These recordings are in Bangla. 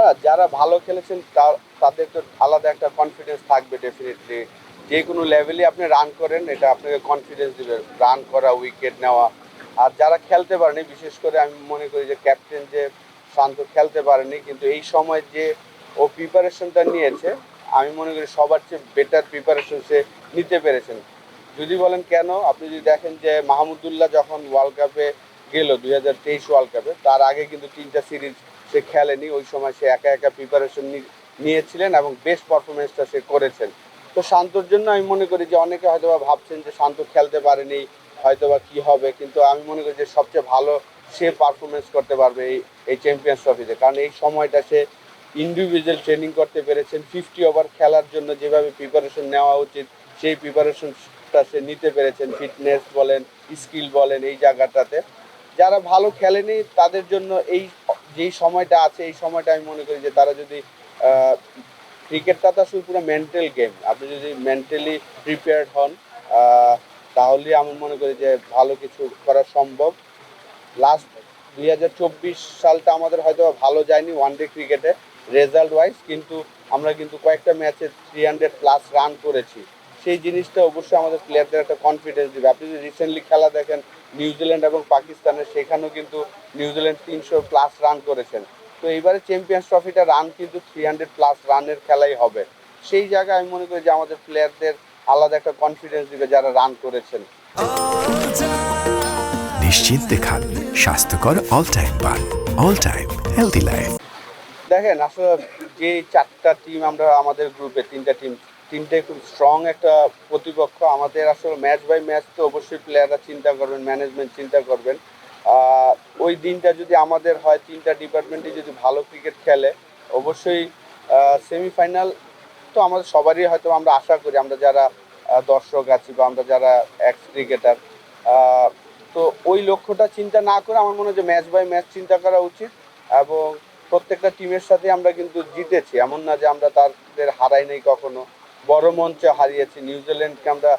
হ্যাঁ যারা ভালো খেলেছেন তাদের তো আলাদা একটা কনফিডেন্স থাকবে ডেফিনেটলি যে কোনো লেভেলে আপনি রান করেন, এটা আপনাকে কনফিডেন্স দিবে। রান করা উইকেট নেওয়া। আর যারা খেলতে পারেনি, বিশেষ করে আমি মনে করি যে ক্যাপ্টেন যে শান্ত খেলতে পারেনি, কিন্তু এই সময় যে ও প্রিপারেশনটা নিয়েছে, আমি মনে করি সবার চেয়ে বেটার প্রিপারেশন সে নিতে পেরেছেন। যদি বলেন কেন, আপনি যদি দেখেন যে মাহমুদুল্লাহ যখন ওয়ার্ল্ড কাপে গেল, দুই হাজার তেইশ ওয়ার্ল্ড কাপে তার আগে কিন্তু তিনটা সিরিজ সে খেলেনি, ওই সময় সে একা একা প্রিপারেশন নিয়েছিলেন এবং বেস্ট পারফরমেন্সটা সে করেছেন। তো শান্তর জন্য আমি মনে করি যে অনেকে হয়তো ভাবছেন যে শান্ত খেলতে পারেনি হয়তো বা কী হবে, কিন্তু আমি মনে করি যে সবচেয়ে ভালো সে পারফরমেন্স করতে পারবে এই এই চ্যাম্পিয়ন্স ট্রফিতে কারণ এই সময়টা সে ইন্ডিভিজুয়াল ট্রেনিং করতে পেরেছেন ফিফটি ওভার খেলার জন্য যেভাবে প্রিপারেশন নেওয়া উচিত, সেই প্রিপারেশনটা সে নিতে পেরেছেন ফিটনেস বলেন স্কিল বলেন, এই জায়গাটাতে। যারা ভালো খেলেনি, তাদের জন্য এই যেই সময়টা আছে, এই সময়টা আমি মনে করি যে তারা যদি ক্রিকেটটা তো আসলে পুরো মেন্টাল গেম আপনি যদি মেন্টালি প্রিপেয়ার্ড হন তাহলে আমি মনে করি যে ভালো কিছু করা সম্ভব। লাস্ট দুই হাজার চব্বিশ সালটা আমাদের হয়তো ভালো যায়নি ওয়ান ডে ক্রিকেটে রেজাল্ট ওয়াইজ কিন্তু আমরা কিন্তু কয়েকটা ম্যাচে থ্রি হান্ড্রেড প্লাস রান করেছি। সেই জিনিসটা অবশ্যই আমাদের প্লেয়ারদের একটা কনফিডেন্স দিবে। আপনি যদি রিসেন্টলি খেলা দেখেন নিউজিল্যান্ড এবং পাকিস্তানের সেখানেও কিন্তু নিউজিল্যান্ড তিনশো প্লাস রান করেছেন। তো এইবারে চ্যাম্পিয়ন্স ট্রফিটা রান কিন্তু থ্রি হান্ড্রেড প্লাস রানের খেলাই হবে। সেই জায়গায় আমি মনে করি যে আমাদের প্লেয়ারদের আলাদা একটা কনফিডেন্স দিবে যারা রান করেছেন। নিশ্চিন্তে খান স্বাস্থ্যকর অল টাইম পান অল টাইম হেলদি লাইফ দেখেন আসলে যে চারটা টিম আমরা আমাদের গ্রুপে তিনটা টিম তিনটাই খুব স্ট্রং একটা প্রতিপক্ষ। আমাদের আসলে ম্যাচ বাই ম্যাচ তো অবশ্যই প্লেয়াররা চিন্তা করবেন ম্যানেজমেন্ট চিন্তা করবেন। ওই দিনটা যদি আমাদের হয়, তিনটা ডিপার্টমেন্টে যদি ভালো ক্রিকেট খেলে, অবশ্যই সেমিফাইনাল তো আমাদের সবারই হয়তো আমরা আশা করি, আমরা যারা দর্শক আছি বা আমরা যারা এক্স ক্রিকেটার তো ওই লক্ষ্যটা চিন্তা না করে আমার মনে হয় যে ম্যাচ বাই ম্যাচ চিন্তা করা উচিত এবং প্রত্যেকটা টিমের সাথে আমরা কিন্তু জিতেছি। এমন না যে আমরা তাদের হারাই নাই কখনো। বড় মঞ্চে হারিয়েছি নিউজিল্যান্ডকে আমরা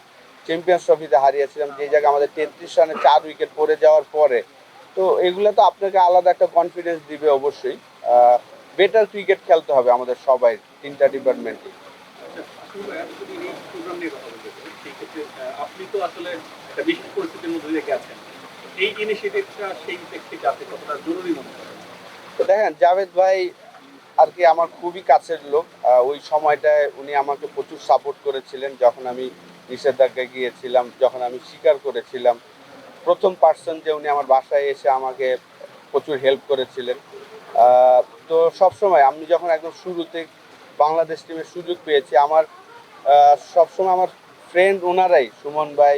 চ্যাম্পিয়ন্স ট্রফিতে হারিয়েছিলাম যে জায়গায় আমাদের তেত্রিশ রানে চার উইকেট পড়ে যাওয়ার পরে। তো এগুলো তো আপনাকে আলাদা একটা কনফিডেন্স দিবে অবশ্যই। বেটার ক্রিকেট খেলতে হবে আমাদের সবাই তিনটা ডিপার্টমেন্টে আপনি তো আসলে একটা বিশেষ পরিস্থিতির মধ্যে দিয়ে গেছেন। এই ইনিশিয়েটিভটা সেই ব্যক্তির কাছে কতটা জরুরি মনে করেন? দেখেন জাভেদ ভাই আর কি আমার খুবই কাছের লোক। ওই সময়টায় উনি আমাকে প্রচুর সাপোর্ট করেছিলেন যখন আমি নিষেধাজ্ঞায় গিয়েছিলাম, যখন আমি স্বীকার করেছিলাম। প্রথম পার্সন যে উনি আমার বাসায় এসে আমাকে প্রচুর হেল্প করেছিলেন। তো সবসময় আমি যখন একদম শুরুতে বাংলাদেশ টিমের সুযোগ পেয়েছি, আমার সবসময় আমার ফ্রেন্ড ওনারাই সুমন ভাই,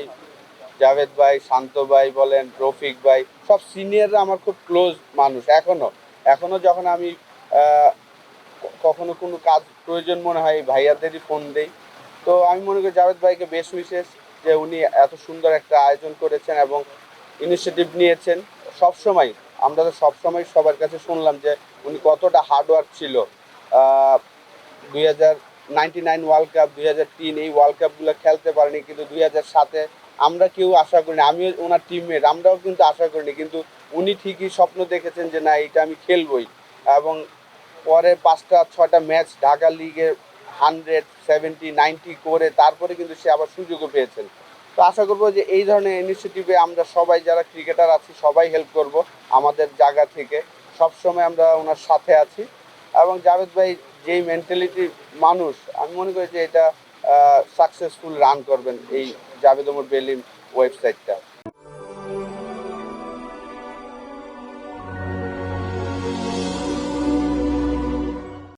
জাভেদ ভাই, শান্ত ভাই বলেন, রফিক ভাই, সব সিনিয়ররা আমার খুব ক্লোজ মানুষ এখনও। এখনও যখন আমি কখনো কোনো কাজ প্রয়োজন মনে হয়, এই ভাইয়াদেরই ফোন দেই। তো আমি মনে করি জাভেদ ভাইকে বেশ উইশেষ যে উনি এত সুন্দর একটা আয়োজন করেছেন এবং ইনিশিয়েটিভ নিয়েছেন। সব সময় আমরা তো সবসময় সবার কাছে শুনলাম যে উনি কতটা হার্ডওয়ার্ক ছিল। দুই হাজার নাইনটি নাইন ওয়ার্ল্ড কাপ দুই হাজার তিন এই ওয়ার্ল্ড কাপগুলো খেলতে পারেনি, কিন্তু দুই হাজার সাতে আমরা কেউ আশা করিনি। আমিও ওনার টিমমেট আমরাও কিন্তু আশা করিনি, কিন্তু উনি ঠিকই স্বপ্ন দেখেছেন যে না এটা আমি খেলবই। এবং পরে পাঁচটা, ছয়টা ম্যাচ ঢাকা লিগে হান্ড্রেড সেভেন্টি নাইনটি করে তারপরে কিন্তু সে আবার সুযোগও পেয়েছেন। তো আশা করব যে এই ধরনের ইনিশিয়েটিভে আমরা সবাই যারা ক্রিকেটার আছি, সবাই হেল্প করব আমাদের জায়গা থেকে। সবসময় আমরা ওনার সাথে আছি। এবং জাভেদ ভাই, যেই মেন্টালিটি মানুষ, আমি মনে করি যে এটা সাকসেসফুল রান করবেন এই জাভেদ ওমর বেলিম ওয়েবসাইটটা